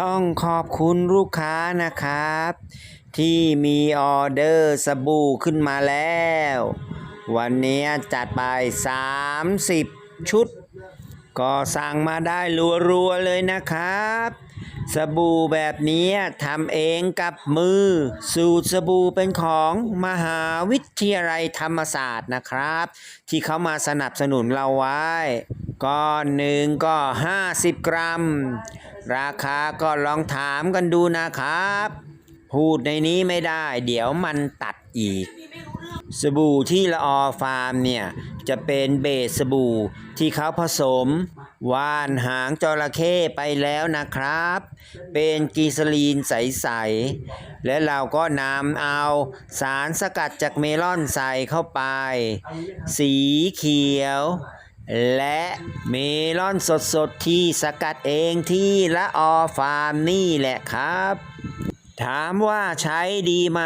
ต้องขอบคุณลูกค้านะครับ ที่มีออเดอร์สบู่ขึ้นมาแล้ว วันนี้จัดไป 30 ชุด ก็สั่งมาได้รัวๆเลยนะครับ สบู่แบบนี้ทำเองกับมือ สูตรสบู่เป็นของมหาวิทยาลัยธรรมศาสตร์นะครับ ที่เขามาสนับสนุนเราไว้ ก้อนหนึ่งก็ 50 กรัม ราคาก็ลองถามกันดูนะครับ พูดในนี้ไม่ได้ เดี๋ยวมันตัดอีก สบู่ที่ละออฟาร์มเนี่ย จะเป็นเบสสบู่ที่เขาผสมว่านหางจระเข้ไปแล้วนะครับ เป็นกีซลีนใส ๆ และเราก็นำเอาสารสกัดจากเมลอนใส่เข้าไป สีเขียว และเมลอนสดๆ ที่สกัดเองที่ละออฟาร์มนี่แหละครับ ถามว่าใช้ดีไหม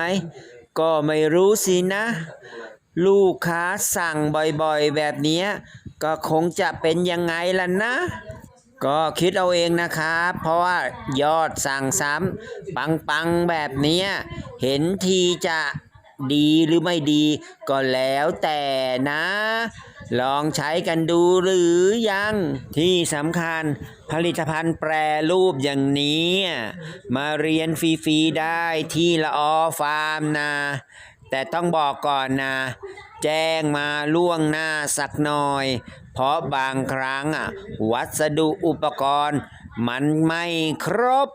ก็ไม่รู้สินะ ลูกค้าสั่งบ่อยๆ แบบนี้ก็คงจะเป็นยังไงล่ะนะ ก็คิดเอาเองนะครับ เพราะว่ายอดสั่งซ้ำปังๆ แบบนี้เห็นทีจะดีหรือไม่ดีก็แล้วแต่นะ ลองใช้กันดูหรือยัง ที่สำคัญผลิตภัณฑ์แปรรูปอย่างนี้ มาเรียนฟรีๆได้ที่ละออฟาร์มนะ แต่ต้องบอกก่อนนะ แจ้งมาล่วงหน้าสักหน่อย เพราะบางครั้งอะวัสดุอุปกรณ์ มันไม่ครบ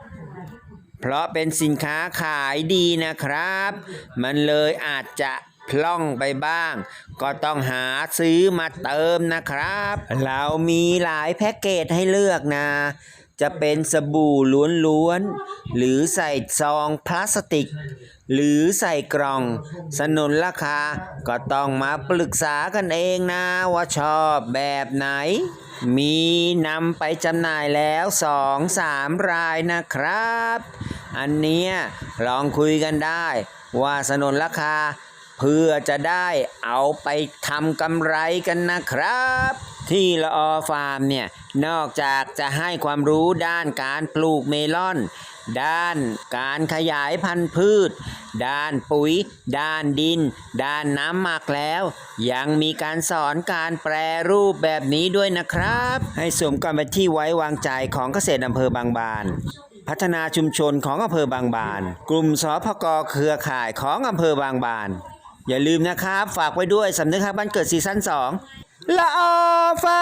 เพราะเป็นสินค้าขายดีนะครับ มันเลยอาจจะ พล่องไปบ้าง ก็ต้องหาซื้อมาเติมนะครับ เรามีหลายแพ็กเกจให้เลือกนะ จะเป็นสบู่ล้วนๆ หรือใส่ซองพลาสติก หรือใส่กล่อง สนุนราคา ก็ต้องมาปรึกษากันเองนะ ว่าชอบแบบไหน มีนำไปจำหน่ายแล้วสองสามรายนะครับ อันเนี้ยลองคุยกันได้ ว่าสนุนราคา เพื่อจะได้เอาไปทำกำไรกันนะครับ ที่ละออฟาร์มเนี่ย นอกจากจะให้ความรู้ด้านการปลูกเมลอน ด้านการขยายพันธุ์พืช ด้านปุ๋ย ด้านดิน ด้านน้ำหมักแล้ว ยังมีการสอนการแปรรูปแบบนี้ด้วยนะครับ ให้สมกับเป็นที่ไว้วางใจของเกษตรอำเภอบางบานพัฒนาชุมชนของอำเภอบางบาน กลุ่มสพกเครือข่ายของอำเภอบางบาน อย่าลืมนะครับ ฝากไว้ด้วยสำนึกฮักบ้านเกิดซีซั่น2ละออฟา